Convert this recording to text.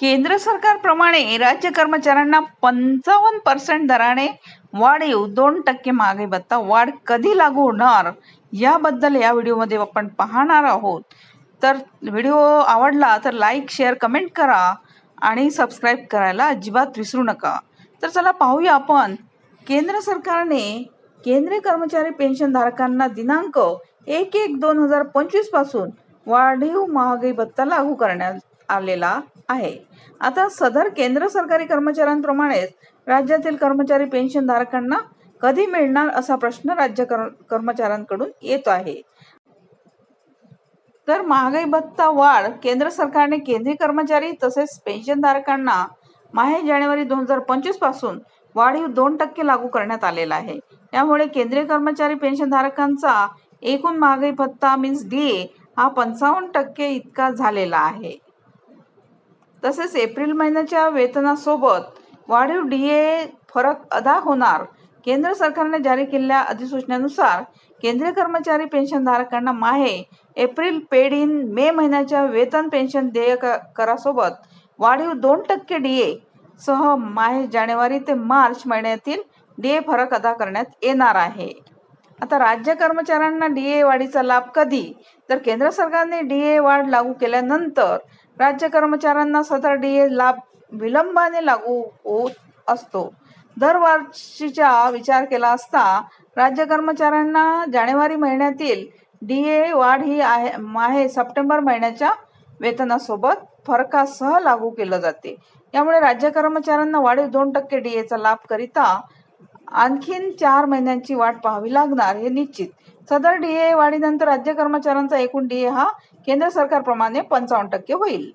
केंद्र सरकारप्रमाणे राज्य कर्मचाऱ्यांना पंचावन्न पर्सेंट दराने वाढीव दोन टक्के महागाई भत्ता वाढ कधी लागू होणार याबद्दल या व्हिडिओमध्ये आपण पाहणार आहोत. तर व्हिडिओ आवडला तर लाईक शेअर कमेंट करा आणि सबस्क्राईब करायला अजिबात विसरू नका. तर चला पाहूया आपण. केंद्र सरकारने केंद्रीय कर्मचारी पेन्शनधारकांना दिनांक एक एक दोन हजार पंचवीसपासून वाढीव महागाई भत्ता लागू करण्यात आलेला आहे. आता सदर केंद्र सरकारी कर्मचाऱ्यांप्रमाणेच राज्यातील कर्मचारी पेन्शनधारकांना कधी मिळणार असा प्रश्न राज्य कर्मचाऱ्यांकडून येत आहे. तर महागाई भत्ता वाढ केंद्र सरकारने केंद्रीय कर्मचारी तसेच पेन्शनधारकांना माहे जानेवारी दोन हजार पंचवीसपासून वाढीव दोन टक्के लागू करण्यात आलेला आहे. त्यामुळे केंद्रीय कर्मचारी पेन्शनधारकांचा एकूण महागाई भत्ता मीन्स डी हा पंचावन्न टक्के इतका झालेला आहे. तसेच एप्रिल महिन्याच्या वेतनासोबत वाढीव डी ए फरक अदा होणार. केंद्र सरकारने जारी केलेल्या अधिसूचनेनुसार केंद्रीय कर्मचारी पेन्शनधारकांना माहे एप्रिल पेड इन मे महिन्याच्या वेतन पेन्शन देय करासोबत वाढीव दोन टक्के डी ए सह माहे जानेवारी ते मार्च महिन्यातील डी ए फरक अदा करण्यात येणार आहे. आता राज्य कर्मचाऱ्यांना डी ए वाढीचा लाभ कधी? तर केंद्र सरकारने डी ए वाढ लागू केल्यानंतर राज्य कर्मचाऱ्यांना सदर डीए लाभ विलंबाने लागू होत असतो. दरवर्षीचा विचार केला असता राज्य कर्मचाऱ्यांना जानेवारी महिन्यातील डीए वाढ ही आहे सप्टेंबर महिन्याच्या वेतनासोबत फरकासह लागू केलं जाते. यामुळे राज्य कर्मचाऱ्यांना वाढीव दोन टक्के डीएचा लाभ करिता आणखीन चार महिन्यांची वाट पाहावी लागणार हे निश्चित. सदर डीए वाढीनंतर राज्य कर्मचाऱ्यांचा एकूण डीए हा केंद्र सरकारप्रमाणे पंचावन्न टक्के होईल.